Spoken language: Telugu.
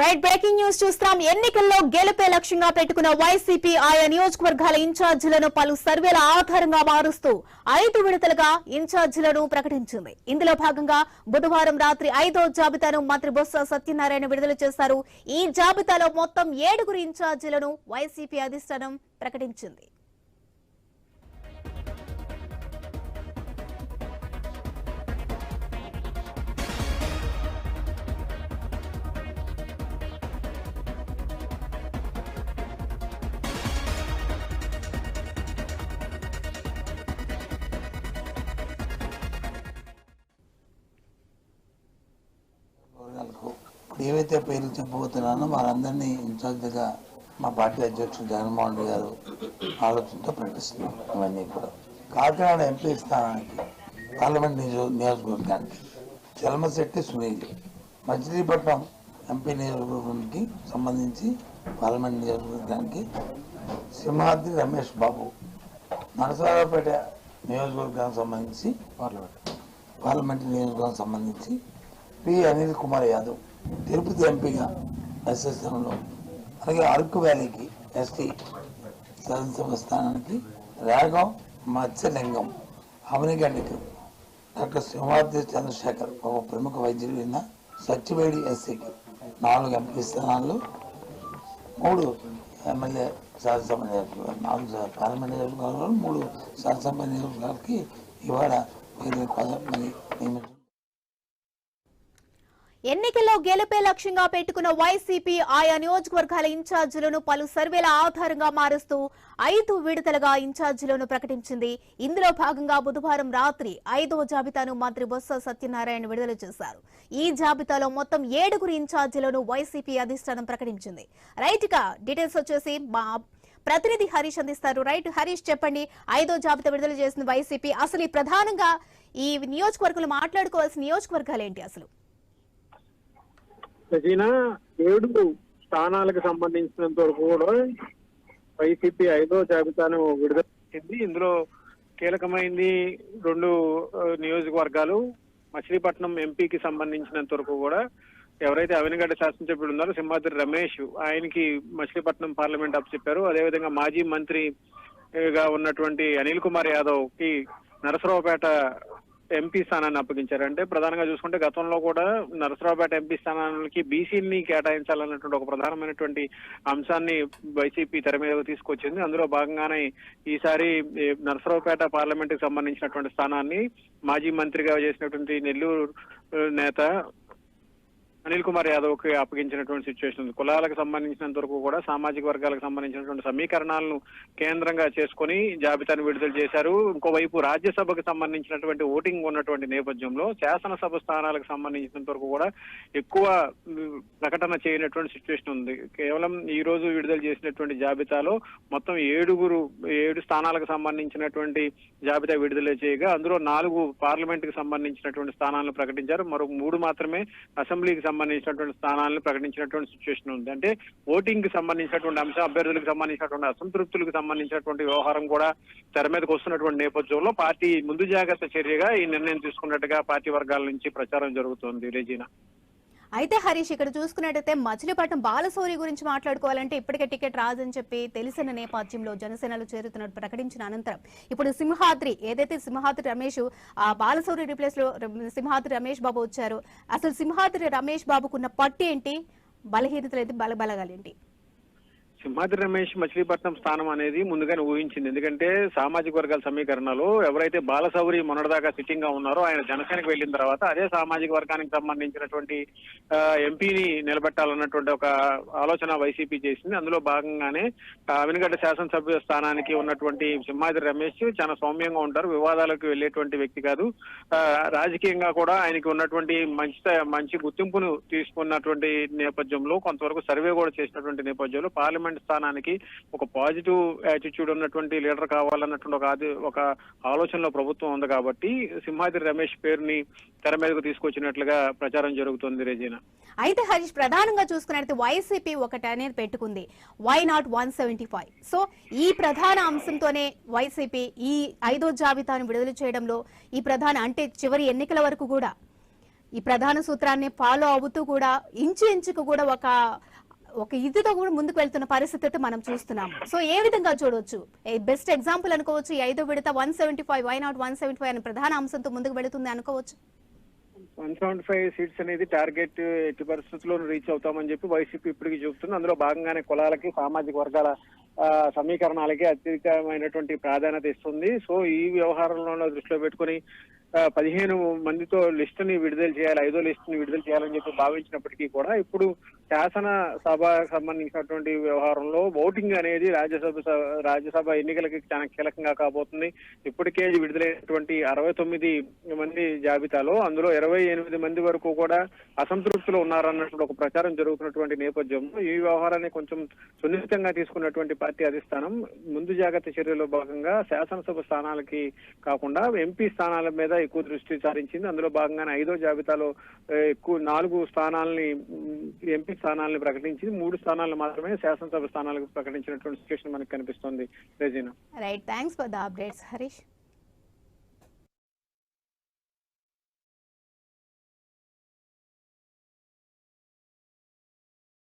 రైట్ బ్రేకింగ్ న్యూస్ చూస్తాం ఎన్నికల్లో గెలుపే లక్ష్యంగా పెట్టుకున్న వైసీపీ ఆయా నియోజకవర్గాల ఇన్ఛార్జీలను పలు సర్వేల ఆధారంగా మారుస్తూ ఐదు విడతలుగా ఇన్ఛార్జీలను ప్రకటించింది. ఇందులో భాగంగా బుధవారం రాత్రి ఐదో జాబితాను మంత్రి బొత్స సత్యనారాయణ విడుదల చేశారు. ఈ జాబితాలో మొత్తం ఏడుగురు ఇన్ఛార్జీలను వైసీపీ అధిష్టానం ప్రకటించింది. ఏవైతే పేర్లు చెప్పబోతున్నానో వారందరినీ ఇన్ఛార్జ్గా మా పార్టీ అధ్యక్షుడు జగన్మోహన్ రెడ్డి గారు ఆలోచనతో ప్రకటిస్తున్నాం. ఇవన్నీ కూడా. కాకినాడ ఎంపీ స్థానానికి పార్లమెంట్ నియోజక నియోజకవర్గానికి చలమశెట్టి సునీల్ మచిలీపట్నం ఎంపీ నియోజకవర్గానికి సంబంధించి పార్లమెంట్ నియోజకవర్గానికి సింహాద్రి రమేష్ బాబు నరసరావుపేట నియోజకవర్గానికి సంబంధించి పార్లమెంట్ పార్లమెంట్ నియోజకవర్గానికి సంబంధించి పి అనిల్ కుమార్ యాదవ్ తిరుపతి ఎంపీగా ఎస్ఎస్ఎంలో అలాగే అరకు వ్యాలీకి ఎస్టీ శాసనసభ స్థానానికి రాగం మత్స్యలింగం అవనిగడ్డకి డాక్టర్ సింహాద్రి చంద్రశేఖర్ ఒక ప్రముఖ వైద్యుడు అయిన సత్యవేడి ఎస్సీకి నాలుగు ఎంపీ స్థానాలు మూడు ఎమ్మెల్యే శాసనసభ నియోజకవర్గాలు నాలుగు పార్లమెంట్ నియోజకవర్గాలు మూడు శాసనసభ నియోజకవర్గాలకి ఇవాళ వీరిని మరి ఎన్నికల్లో గెలుపే లక్ష్యంగా పెట్టుకున్న వైసీపీ ఆయా నియోజకవర్గాల ఇన్ఛార్జీలను పలు సర్వేల ఆధారంగా మారుస్తూ ఐదు విడతలుగా ఇన్ఛార్జీలను ప్రకటించింది. ఇందులో భాగంగా బుధవారం రాత్రి ఐదో జాబితాను మంత్రి బొత్స సత్యనారాయణ విడుదల చేశారు. ఈ జాబితాలో మొత్తం ఏడుగురు ఇన్ఛార్జీలను వైసీపీ అధిష్టానం ప్రకటించింది. రైట్గా డీటెయిల్స్ వచ్చేసి మా ప్రతినిధి హరీష్ అందిస్తారు. రైట్ హరీష్ చెప్పండి. ఐదో జాబితా విడుదల చేసిన వైసీపీ. అసలు ప్రధానంగా ఈ నియోజకవర్గాలు మాట్లాడుకోవాల్సిన నియోజకవర్గాలు ఏంటి అసలు? సజీనా ఏడు స్థానాలకు సంబంధించినంత వరకు కూడా వైసీపీ ఐదో జాబితాను విడుదల చేసింది. ఇందులో కీలకమైంది రెండు నియోజకవర్గాలు. మచిలీపట్నం ఎంపీకి సంబంధించినంత వరకు కూడా ఎవరైతే అవినగడ్డ శాసనసభ్యుడు ఉన్నారో సింహాద్రి రమేష్ ఆయనకి మచిలీపట్నం పార్లమెంట్ అప్ చెప్పారు. అదేవిధంగా మాజీ మంత్రి గా ఉన్నటువంటి అనిల్ కుమార్ యాదవ్కి నరసరావుపేట ఎంపీ స్థానాన్ని అప్పగించారు. అంటే ప్రధానంగా చూసుకుంటే గతంలో కూడా నరసరావుపేట ఎంపీ స్థానానికి బీసీని కేటాయించాలన్నటువంటి ఒక ప్రధానమైనటువంటి అంశాన్ని వైసీపీ తెర మీదకు తీసుకొచ్చింది. అందులో భాగంగానే ఈసారి నరసరావుపేట పార్లమెంట్కి సంబంధించినటువంటి స్థానాన్ని మాజీ మంత్రిగా చేసినటువంటి నెల్లూరు నేత అనిల్ కుమార్ యాదవ్కి అప్పగించినటువంటి సిచ్యువేషన్ ఉంది. కులాలకు సంబంధించినంత వరకు కూడా సామాజిక వర్గాలకు సంబంధించినటువంటి సమీకరణాలను కేంద్రంగా చేసుకొని జాబితాను విడుదల చేశారు. ఇంకోవైపు రాజ్యసభకు సంబంధించినటువంటి ఓటింగ్ ఉన్నటువంటి నేపథ్యంలో శాసనసభ స్థానాలకు సంబంధించినంత వరకు కూడా ఎక్కువ ప్రకటన చేయనటువంటి సిచ్యువేషన్ ఉంది. కేవలం ఈ రోజు విడుదల చేసినటువంటి జాబితాలో మొత్తం ఏడుగురు ఏడు స్థానాలకు సంబంధించినటువంటి జాబితా విడుదల చేయగా అందులో నాలుగు పార్లమెంట్కి సంబంధించినటువంటి స్థానాలను ప్రకటించారు. మరో మూడు మాత్రమే అసెంబ్లీకి సంబంధించినటువంటి స్థానాలను ప్రకటించినటువంటి సిచ్యువేషన్ ఉంది. అంటే ఓటింగ్కి సంబంధించినటువంటి అంశం అభ్యర్థులకు సంబంధించినటువంటి అసంతృప్తులకు సంబంధించినటువంటి వ్యవహారం కూడా తెర మీదకి వస్తున్నటువంటి నేపథ్యంలో పార్టీ ముందు జాగ్రత్త చర్యగా ఈ నిర్ణయం తీసుకున్నట్టుగా పార్టీ వర్గాల నుంచి ప్రచారం జరుగుతోంది. రెజీనా. అయితే హరీష్ ఇక్కడ చూసుకున్నట్టయితే మచిలీపట్నం బాలశౌరి గురించి మాట్లాడుకోవాలంటే ఇప్పటికే టికెట్ రాదని చెప్పి తెలిసిన నేపథ్యంలో జనసేనలో చేరుతున్నట్టు ప్రకటించిన అనంతరం ఇప్పుడు సింహాద్రి ఏదైతే సింహాద్రి రమేష్ ఆ బాలశౌరి రిప్లేస్లో సింహాద్రి రమేష్ బాబు వచ్చారు అసలు సింహాద్రి రమేష్ బాబుకున్న పట్టు ఏంటి? బలహీనతలు అయితే బల బలగాలేంటి సింహాద్రి రమేష్ మచిలీపట్నం స్థానం అనేది ముందుగానే ఊహించింది. ఎందుకంటే సామాజిక వర్గాల సమీకరణలో ఎవరైతే బాలసౌరి మొన్నటిదాకా సిట్టింగ్గా ఉన్నారో ఆయన జనసేనకు వెళ్ళిన తర్వాత అదే సామాజిక వర్గానికి సంబంధించినటువంటి ఎంపీని నిలబెట్టాలన్నటువంటి ఒక ఆలోచన వైసీపీ చేసింది. అందులో భాగంగానే ఆ, అవినగడ్డ శాసనసభ్య స్థానానికి ఉన్నటువంటి సింహాద్రి రమేష్ చాలా సౌమ్యంగా ఉంటారు. వివాదాలకు వెళ్ళేటువంటి వ్యక్తి కాదు. రాజకీయంగా కూడా ఆయనకి ఉన్నటువంటి మంచి మంచి గుర్తింపును తీసుకున్నటువంటి నేపథ్యంలో కొంతవరకు సర్వే కూడా చేసినటువంటి నేపథ్యంలో పార్లమెంట్ స్థానానికి ఒక పాజిటివ్ యాటిట్యూడ్ ఉన్నటువంటి లీడర్ కావాలన్నటువంటి ఒక ఆది ఒక ఆలోచనలో ప్రభుత్వం ఉంది కాబట్టి సింహాద్రి రమేష్ పేరుని తెర మీదకు తీసుకొచ్చినట్లుగా ప్రచారం జరుగుతుంది రెజీనా. అయితే హరీష్ ప్రధానంగా చూసుకున్నట్లయితే వైసీపీ ఒకటి అనేది పెట్టుకుంది. Why not one seventy five so ఈ ప్రధాన అంశంతోనే వైసీపీ ఈ ఐదో జాబితాను విడుదల చేయడంలో ఈ ప్రధాన అంటే చివరి ఎన్నికల వరకు కూడా ఈ ప్రధాన సూత్రాన్ని ఫాలో అవుతూ కూడా ఇంచు ఇంచుకు కూడా ఒక ఒక ఇదితో కూడా ముందుకు వెళ్తున్న పరిస్థితి అయితే మనం చూస్తున్నాం సో ఏ విధంగా చూడవచ్చు బెస్ట్ ఎగ్జాంపుల్ అనుకోవచ్చు ఐదో విడత one seventy five why not one seventy five అనే ప్రధాన అంశంతో ముందుకు వెళుతుంది అనుకోవచ్చు. వన్ సెవెంటీ ఫైవ్ సీట్స్ అనేది టార్గెట్ ఎట్టి పరిస్థితుల్లో రీచ్ అవుతామని చెప్పి వైసీపీ ఇప్పటికి చూపుతుంది అందులో భాగంగానే కులాలకి సామాజిక వర్గాల సమీకరణాలకి అత్యధికమైనటువంటి ప్రాధాన్యత ఇస్తుంది. సో ఈ వ్యవహారంలో దృష్టిలో పెట్టుకుని పదిహేను మందితో లిస్ట్ని విడుదల చేయాలి ఐదో లిస్ట్ని విడుదల చేయాలని చెప్పి భావించినప్పటికీ కూడా ఇప్పుడు శాసన సభ సంబంధించినటువంటి వ్యవహారంలో ఓటింగ్ అనేది రాజ్యసభ రాజ్యసభ ఎన్నికలకి చాలా కీలకంగా కాబోతుంది. ఇప్పటికే విడుదలైనటువంటి అరవై తొమ్మిది మంది జాబితాలో అందులో ఇరవై ఎనిమిది మంది వరకు కూడా అసంతృప్తులు ఉన్నారన్నటువంటి ఒక ప్రచారం జరుగుతున్నటువంటి నేపథ్యంలో ఈ వ్యవహారాన్ని కొంచెం సున్నితంగా తీసుకున్నటువంటి పార్టీ అధిష్టానం ముందు జాగ్రత్త చర్యలో భాగంగా శాసనసభ స్థానాలకి కాకుండా ఎంపీ స్థానాల మీద ఎక్కువ దృష్టి సారించింది. అందులో భాగంగానే ఐదో జాబితాలో ఎక్కువ నాలుగు స్థానాలని ఎంపీ స్థానాలను ప్రకటించింది. మూడు స్థానాలను మాత్రమే శాసనసభ స్థానాలకు ప్రకటించినటువంటి సిచ్యువేషన్ మనకు కనిపిస్తోంది Regina. Right thanks for the updates Harish